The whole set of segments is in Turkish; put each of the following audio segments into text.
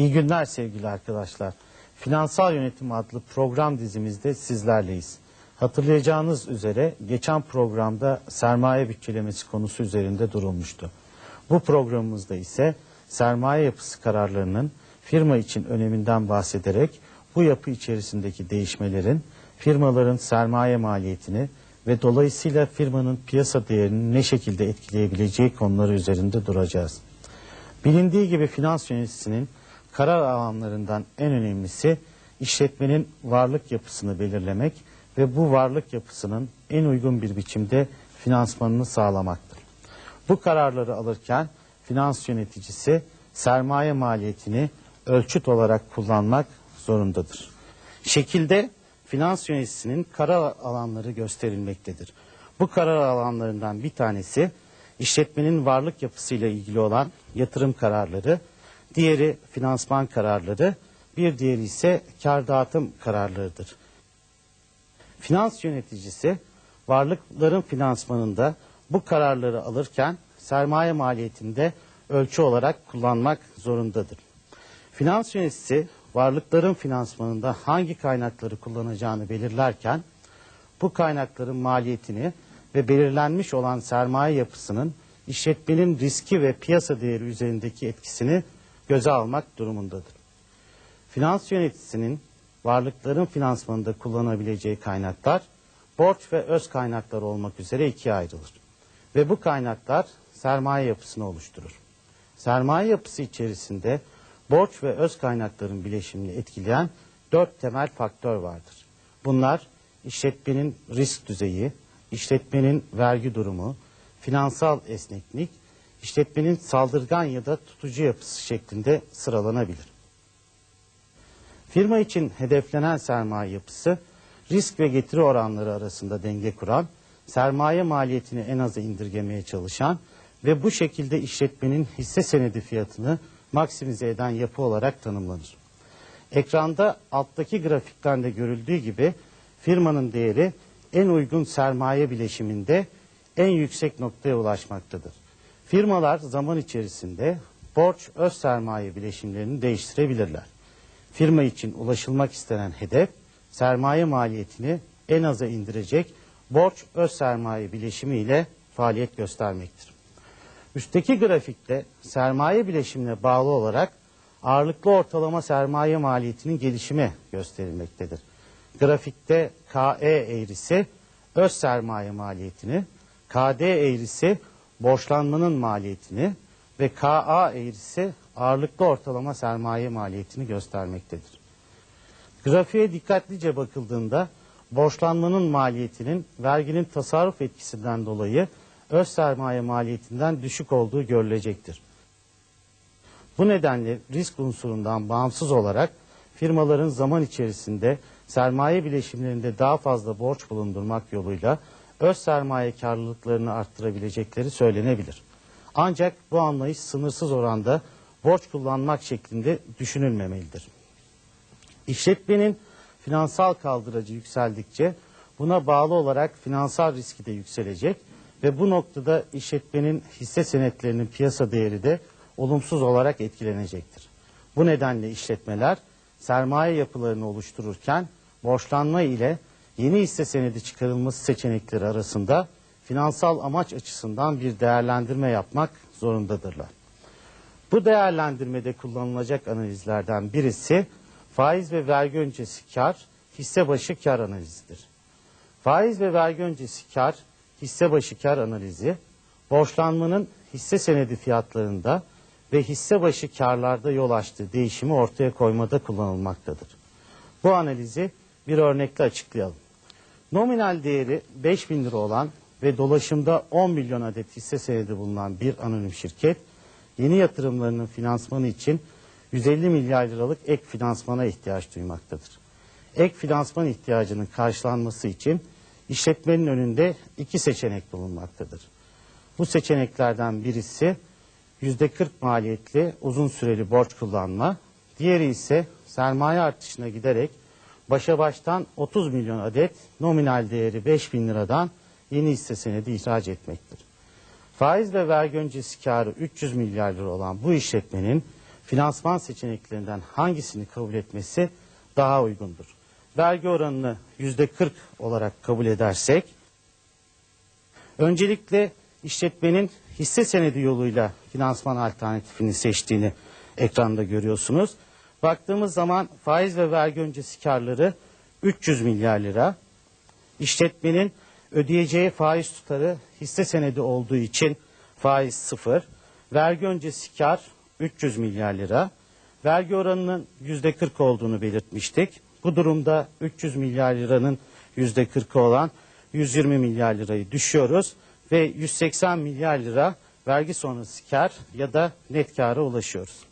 İyi günler sevgili arkadaşlar. Finansal Yönetim adlı program dizimizde sizlerleyiz. Hatırlayacağınız üzere geçen programda sermaye bütçelemesi konusu üzerinde durulmuştu. Bu programımızda ise sermaye yapısı kararlarının firma için öneminden bahsederek bu yapı içerisindeki değişmelerin firmaların sermaye maliyetini ve dolayısıyla firmanın piyasa değerini ne şekilde etkileyebileceği konuları üzerinde duracağız. Bilindiği gibi finans yöneticisinin karar alanlarından en önemlisi işletmenin varlık yapısını belirlemek ve bu varlık yapısının en uygun bir biçimde finansmanını sağlamaktır. Bu kararları alırken finans yöneticisi sermaye maliyetini ölçüt olarak kullanmak zorundadır. Şekilde finans yöneticisinin karar alanları gösterilmektedir. Bu karar alanlarından bir tanesi işletmenin varlık yapısıyla ilgili olan yatırım kararları, diğeri finansman kararları, bir diğeri ise kar dağıtım kararlarıdır. Finans yöneticisi varlıkların finansmanında bu kararları alırken sermaye maliyetinde ölçü olarak kullanmak zorundadır. Finans yöneticisi varlıkların finansmanında hangi kaynakları kullanacağını belirlerken bu kaynakların maliyetini ve belirlenmiş olan sermaye yapısının işletmenin riski ve piyasa değeri üzerindeki etkisini göze almak durumundadır. Finans yöneticisinin varlıkların finansmanında kullanabileceği kaynaklar borç ve öz kaynaklar olmak üzere ikiye ayrılır. Ve bu kaynaklar sermaye yapısını oluşturur. Sermaye yapısı içerisinde borç ve öz kaynakların bileşimini etkileyen dört temel faktör vardır. Bunlar işletmenin risk düzeyi, işletmenin vergi durumu, finansal esneklik, işletmenin saldırgan ya da tutucu yapısı şeklinde sıralanabilir. Firma için hedeflenen sermaye yapısı risk ve getiri oranları arasında denge kuran, sermaye maliyetini en aza indirgemeye çalışan ve bu şekilde işletmenin hisse senedi fiyatını maksimize eden yapı olarak tanımlanır. Ekranda alttaki grafikten de görüldüğü gibi firmanın değeri en uygun sermaye bileşiminde en yüksek noktaya ulaşmaktadır. Firmalar zaman içerisinde borç öz sermaye bileşimlerini değiştirebilirler. Firma için ulaşılmak istenen hedef sermaye maliyetini en aza indirecek borç öz sermaye bileşimi ile faaliyet göstermektir. Üstteki grafikte sermaye bileşimine bağlı olarak ağırlıklı ortalama sermaye maliyetinin gelişimi gösterilmektedir. Grafikte KE eğrisi öz sermaye maliyetini, KD eğrisi borçlanmanın maliyetini ve KA eğrisi ağırlıklı ortalama sermaye maliyetini göstermektedir. Grafiğe dikkatlice bakıldığında borçlanmanın maliyetinin verginin tasarruf etkisinden dolayı öz sermaye maliyetinden düşük olduğu görülecektir. Bu nedenle risk unsurundan bağımsız olarak firmaların zaman içerisinde sermaye bileşimlerinde daha fazla borç bulundurmak yoluyla öz sermaye karlılıklarını arttırabilecekleri söylenebilir. Ancak bu anlayış sınırsız oranda borç kullanmak şeklinde düşünülmemelidir. İşletmenin finansal kaldıracı yükseldikçe buna bağlı olarak finansal riski de yükselecek ve bu noktada işletmenin hisse senetlerinin piyasa değeri de olumsuz olarak etkilenecektir. Bu nedenle işletmeler sermaye yapılarını oluştururken borçlanma ile yeni hisse senedi çıkarılması seçenekleri arasında finansal amaç açısından bir değerlendirme yapmak zorundadırlar. Bu değerlendirmede kullanılacak analizlerden birisi faiz ve vergi öncesi kar, hisse başı kar analizidir. Faiz ve vergi öncesi kar, hisse başı kar analizi, borçlanmanın hisse senedi fiyatlarında ve hisse başı karlarda yol açtığı değişimi ortaya koymada kullanılmaktadır. Bu analizi bir örnekle açıklayalım. Nominal değeri 5000 lira olan ve dolaşımda 10 milyon adet hisse senedi bulunan bir anonim şirket, yeni yatırımlarının finansmanı için 150 milyar liralık ek finansmana ihtiyaç duymaktadır. Ek finansman ihtiyacının karşılanması için işletmenin önünde iki seçenek bulunmaktadır. Bu seçeneklerden birisi %40 maliyetli uzun süreli borç kullanma, diğeri ise sermaye artışına giderek başa baştan 30 milyon adet nominal değeri 5 bin liradan yeni hisse senedi ihraç etmektir. Faiz ve vergi öncesi karı 300 milyar lira olan bu işletmenin finansman seçeneklerinden hangisini kabul etmesi daha uygundur? Vergi oranını yüzde 40 olarak kabul edersek, öncelikle işletmenin hisse senedi yoluyla finansman alternatifini seçtiğini ekranda görüyorsunuz. Baktığımız zaman faiz ve vergi öncesi karları 300 milyar lira. İşletmenin ödeyeceği faiz tutarı hisse senedi olduğu için faiz sıfır. Vergi öncesi kar 300 milyar lira. Vergi oranının yüzde 40 olduğunu belirtmiştik. Bu durumda 300 milyar liranın yüzde 40'ı olan 120 milyar lirayı düşüyoruz ve 180 milyar lira vergi sonrası kar ya da net kâra ulaşıyoruz.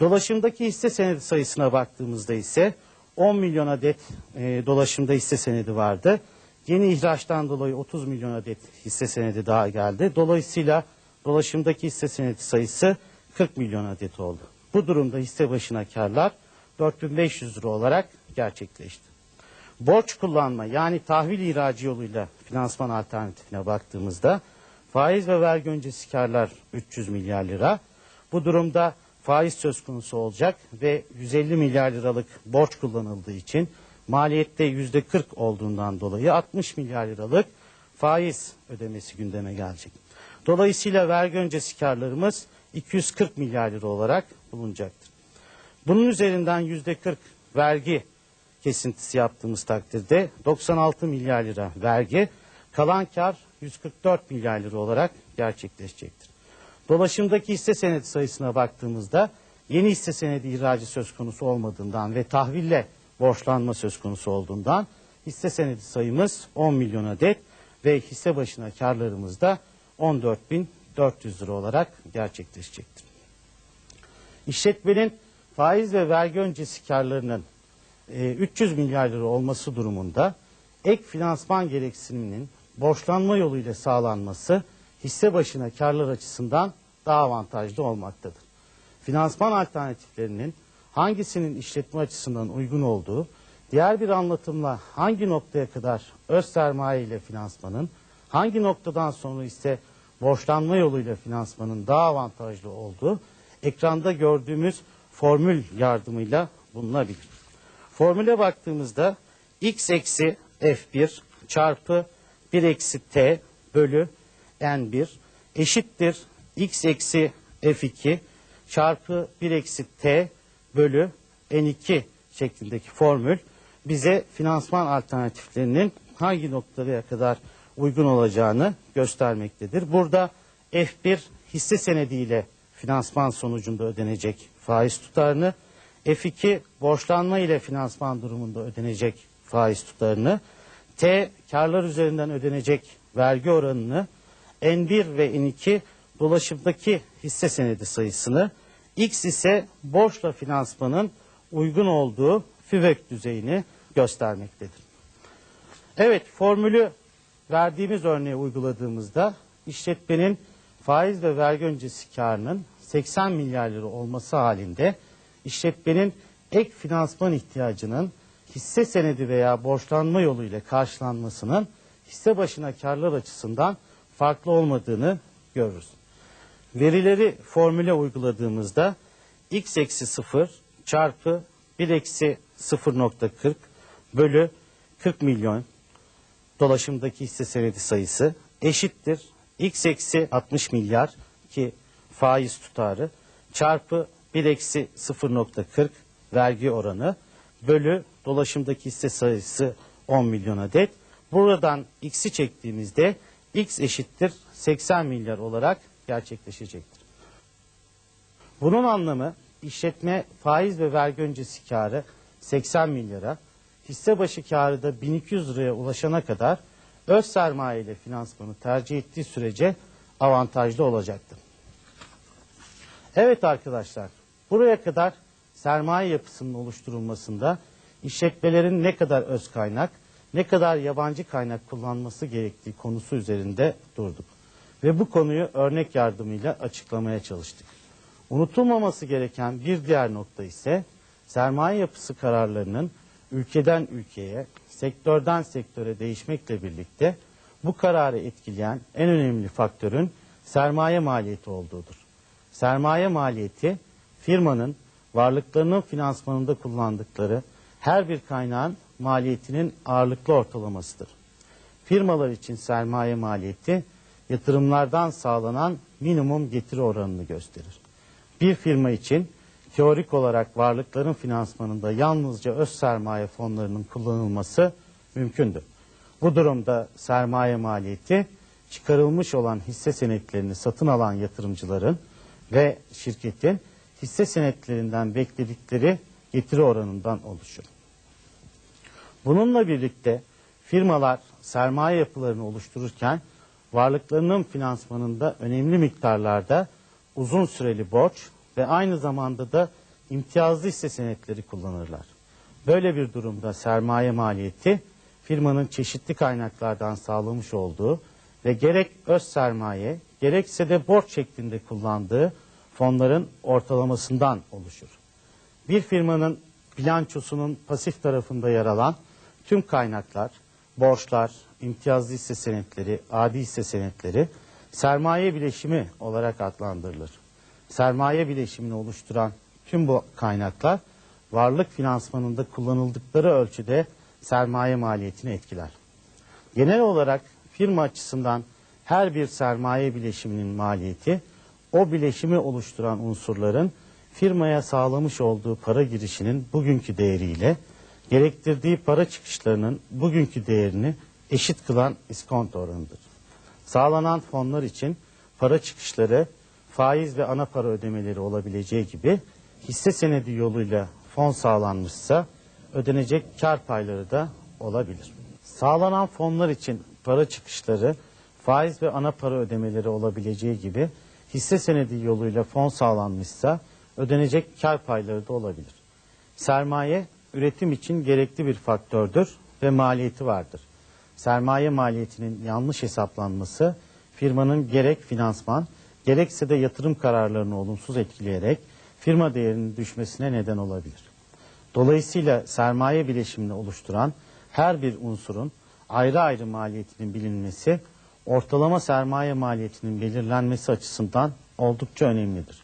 Dolaşımdaki hisse senedi sayısına baktığımızda ise 10 milyon adet e, dolaşımda hisse senedi vardı. Yeni ihraçtan dolayı 30 milyon adet hisse senedi daha geldi. Dolayısıyla dolaşımdaki hisse senedi sayısı 40 milyon adet oldu. Bu durumda hisse başına karlar 4500 lira olarak gerçekleşti. Borç kullanma yani tahvil ihracı yoluyla finansman alternatifine baktığımızda faiz ve vergi öncesi karlar 300 milyar lira. Bu durumda faiz söz konusu olacak ve 150 milyar liralık borç kullanıldığı için maliyette yüzde 40 olduğundan dolayı 60 milyar liralık faiz ödemesi gündeme gelecek. Dolayısıyla vergi öncesi karlarımız 240 milyar lira olarak bulunacaktır. Bunun üzerinden yüzde 40 vergi kesintisi yaptığımız takdirde 96 milyar lira vergi, kalan kar 144 milyar lira olarak gerçekleşecektir. Dolaşımdaki hisse senedi sayısına baktığımızda yeni hisse senedi ihracı söz konusu olmadığından ve tahville borçlanma söz konusu olduğundan hisse senedi sayımız 10 milyon adet ve hisse başına karlarımız da 14.400 lira olarak gerçekleşecektir. İşletmenin faiz ve vergi öncesi karlarının e, 300 milyar lira olması durumunda ek finansman gereksiniminin borçlanma yoluyla sağlanması hisse başına karlar açısından daha avantajlı olmaktadır. Finansman alternatiflerinin hangisinin işletme açısından uygun olduğu, diğer bir anlatımla hangi noktaya kadar öz sermaye ile finansmanın, hangi noktadan sonra ise borçlanma yoluyla finansmanın daha avantajlı olduğu ekranda gördüğümüz formül yardımıyla bulunabilir. Formüle baktığımızda x eksi f1 çarpı 1 eksi t bölü n1 eşittir x eksi f2 çarpı 1 eksi t bölü n2 şeklindeki formül bize finansman alternatiflerinin hangi noktaya kadar uygun olacağını göstermektedir. Burada F1 hisse senediyle finansman sonucunda ödenecek faiz tutarını, F2 borçlanma ile finansman durumunda ödenecek faiz tutarını, T karlar üzerinden ödenecek vergi oranını, N1 ve N2 dolaşımdaki hisse senedi sayısını, X ise borçla finansmanın uygun olduğu FİVÖK düzeyini göstermektedir. Evet formülü verdiğimiz örneği uyguladığımızda işletmenin faiz ve vergi öncesi karının 80 milyar lira olması halinde işletmenin ek finansman ihtiyacının hisse senedi veya borçlanma yoluyla karşılanmasının hisse başına karlar açısından farklı olmadığını görürüz. Verileri formüle uyguladığımızda x eksi 0 çarpı 1 eksi 0.40 bölü 40 milyon dolaşımdaki hisse senedi sayısı eşittir. x eksi 60 milyar ki faiz tutarı çarpı 1 eksi 0.40 vergi oranı bölü dolaşımdaki hisse sayısı 10 milyon adet. Buradan x'i çektiğimizde x eşittir 80 milyar olarak gerçekleşecektir. Bunun anlamı işletme faiz ve vergi öncesi karı 80 milyara, hisse başı karı da 1200 liraya ulaşana kadar öz sermaye ile finansmanı tercih ettiği sürece avantajlı olacaktır. Evet arkadaşlar, buraya kadar sermaye yapısının oluşturulmasında işletmelerin ne kadar öz kaynak, ne kadar yabancı kaynak kullanması gerektiği konusu üzerinde durduk. Ve bu konuyu örnek yardımıyla açıklamaya çalıştık. Unutulmaması gereken bir diğer nokta ise sermaye yapısı kararlarının ülkeden ülkeye, sektörden sektöre değişmekle birlikte bu kararı etkileyen en önemli faktörün sermaye maliyeti olduğudur. Sermaye maliyeti firmanın varlıklarının finansmanında kullandıkları her bir kaynağın maliyetinin ağırlıklı ortalamasıdır. Firmalar için sermaye maliyeti yatırımlardan sağlanan minimum getiri oranını gösterir. Bir firma için teorik olarak varlıkların finansmanında yalnızca öz sermaye fonlarının kullanılması mümkündür. Bu durumda sermaye maliyeti çıkarılmış olan hisse senetlerini satın alan yatırımcıların ve şirketin hisse senetlerinden bekledikleri getiri oranından oluşur. Bununla birlikte firmalar sermaye yapılarını oluştururken varlıklarının finansmanında önemli miktarlarda uzun süreli borç ve aynı zamanda da imtiyazlı hisse senetleri kullanırlar. Böyle bir durumda sermaye maliyeti firmanın çeşitli kaynaklardan sağlamış olduğu ve gerek öz sermaye gerekse de borç şeklinde kullandığı fonların ortalamasından oluşur. Bir firmanın bilançosunun pasif tarafında yer alan tüm kaynaklar, borçlar, imtiyazlı hisse senetleri, adi hisse senetleri sermaye bileşimi olarak adlandırılır. Sermaye bileşimini oluşturan tüm bu kaynaklar varlık finansmanında kullanıldıkları ölçüde sermaye maliyetini etkiler. Genel olarak firma açısından her bir sermaye bileşiminin maliyeti o bileşimi oluşturan unsurların firmaya sağlamış olduğu para girişinin bugünkü değeriyle gerektirdiği para çıkışlarının bugünkü değerini eşit kılan iskonto oranıdır. Sağlanan fonlar için para çıkışları faiz ve ana para ödemeleri olabileceği gibi hisse senedi yoluyla fon sağlanmışsa ödenecek kar payları da olabilir. Sağlanan fonlar için para çıkışları faiz ve ana para ödemeleri olabileceği gibi hisse senedi yoluyla fon sağlanmışsa ödenecek kar payları da olabilir. Sermaye üretim için gerekli bir faktördür ve maliyeti vardır. Sermaye maliyetinin yanlış hesaplanması firmanın gerek finansman gerekse de yatırım kararlarını olumsuz etkileyerek firma değerinin düşmesine neden olabilir. Dolayısıyla sermaye bileşimini oluşturan her bir unsurun ayrı ayrı maliyetinin bilinmesi ortalama sermaye maliyetinin belirlenmesi açısından oldukça önemlidir.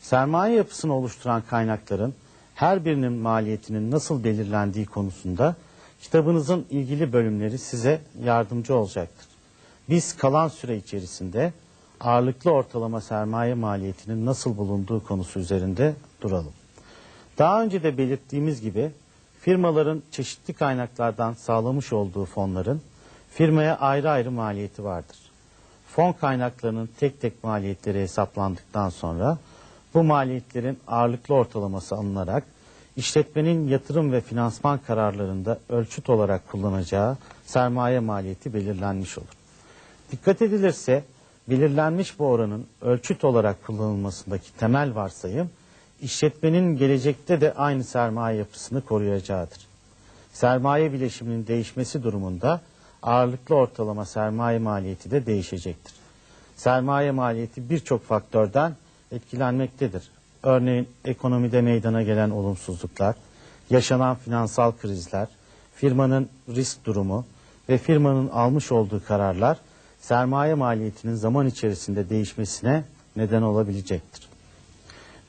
Sermaye yapısını oluşturan kaynakların her birinin maliyetinin nasıl belirlendiği konusunda kitabınızın ilgili bölümleri size yardımcı olacaktır. Biz kalan süre içerisinde ağırlıklı ortalama sermaye maliyetinin nasıl bulunduğu konusu üzerinde duralım. Daha önce de belirttiğimiz gibi firmaların çeşitli kaynaklardan sağlamış olduğu fonların firmaya ayrı ayrı maliyeti vardır. Fon kaynaklarının tek tek maliyetleri hesaplandıktan sonra bu maliyetlerin ağırlıklı ortalaması alınarak işletmenin yatırım ve finansman kararlarında ölçüt olarak kullanacağı sermaye maliyeti belirlenmiş olur. Dikkat edilirse belirlenmiş bu oranın ölçüt olarak kullanılmasındaki temel varsayım işletmenin gelecekte de aynı sermaye yapısını koruyacağıdır. Sermaye bileşiminin değişmesi durumunda ağırlıklı ortalama sermaye maliyeti de değişecektir. Sermaye maliyeti birçok faktörden etkilenmektedir. Örneğin ekonomide meydana gelen olumsuzluklar, yaşanan finansal krizler, firmanın risk durumu ve firmanın almış olduğu kararlar sermaye maliyetinin zaman içerisinde değişmesine neden olabilecektir.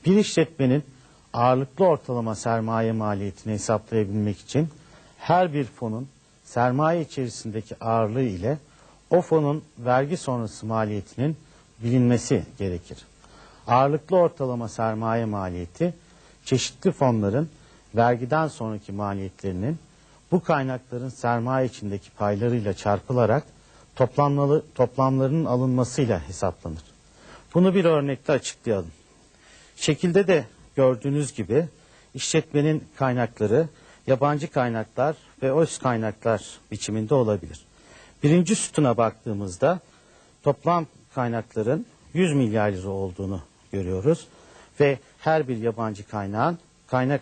Bir işletmenin ağırlıklı ortalama sermaye maliyetini hesaplayabilmek için her bir fonun sermaye içerisindeki ağırlığı ile o fonun vergi sonrası maliyetinin bilinmesi gerekir. Ağırlıklı ortalama sermaye maliyeti çeşitli fonların vergiden sonraki maliyetlerinin bu kaynakların sermaye içindeki paylarıyla çarpılarak toplamları, toplamlarının alınmasıyla hesaplanır. Bunu bir örnekle açıklayalım. Şekilde de gördüğünüz gibi işletmenin kaynakları yabancı kaynaklar ve öz kaynaklar biçiminde olabilir. Birinci sütuna baktığımızda toplam kaynakların 100 milyar lira olduğunu görüyoruz ve her bir yabancı kaynağın kaynak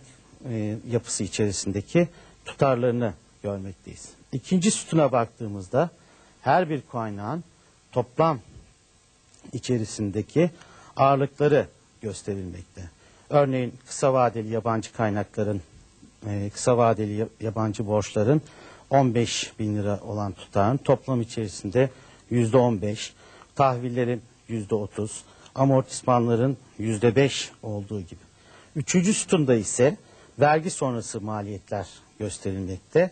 e, yapısı içerisindeki tutarlarını görmekteyiz. İkinci sütuna baktığımızda her bir kaynağın toplam içerisindeki ağırlıkları gösterilmekte. Örneğin kısa vadeli yabancı kaynakların, e, kısa vadeli yabancı borçların 15 bin lira olan tutarın toplam içerisinde yüzde 15, tahvillerin yüzde 30, amortismanların yüzde beş olduğu gibi. Üçüncü sütunda ise vergi sonrası maliyetler gösterilmekte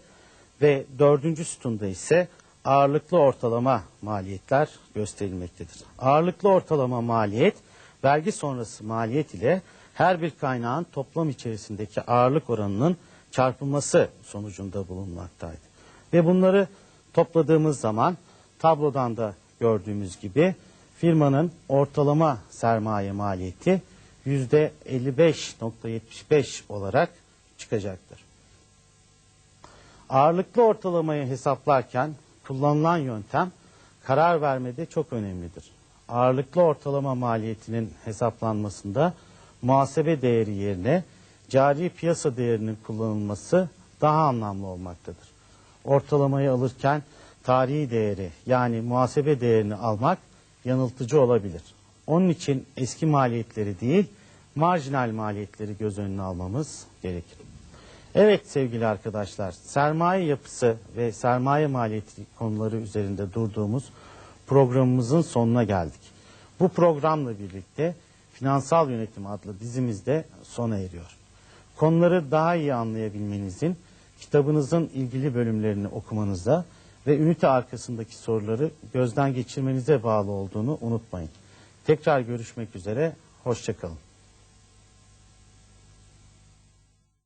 ve dördüncü sütunda ise ağırlıklı ortalama maliyetler gösterilmektedir. Ağırlıklı ortalama maliyet vergi sonrası maliyet ile her bir kaynağın toplam içerisindeki ağırlık oranının çarpılması sonucunda bulunmaktaydı. Ve bunları topladığımız zaman tablodan da gördüğümüz gibi firmanın ortalama sermaye maliyeti yüzde 55.75 olarak çıkacaktır. Ağırlıklı ortalamayı hesaplarken kullanılan yöntem karar vermede çok önemlidir. Ağırlıklı ortalama maliyetinin hesaplanmasında muhasebe değeri yerine cari piyasa değerinin kullanılması daha anlamlı olmaktadır. Ortalamayı alırken tarihi değeri yani muhasebe değerini almak yanıltıcı olabilir. Onun için eski maliyetleri değil marjinal maliyetleri göz önüne almamız gerekir. Evet sevgili arkadaşlar, sermaye yapısı ve sermaye maliyeti konuları üzerinde durduğumuz programımızın sonuna geldik. Bu programla birlikte Finansal Yönetim adlı dizimizde sona eriyor. Konuları daha iyi anlayabilmenizin, kitabınızın ilgili bölümlerini okumanıza ve ünite arkasındaki soruları gözden geçirmenize bağlı olduğunu unutmayın. Tekrar görüşmek üzere, hoşçakalın.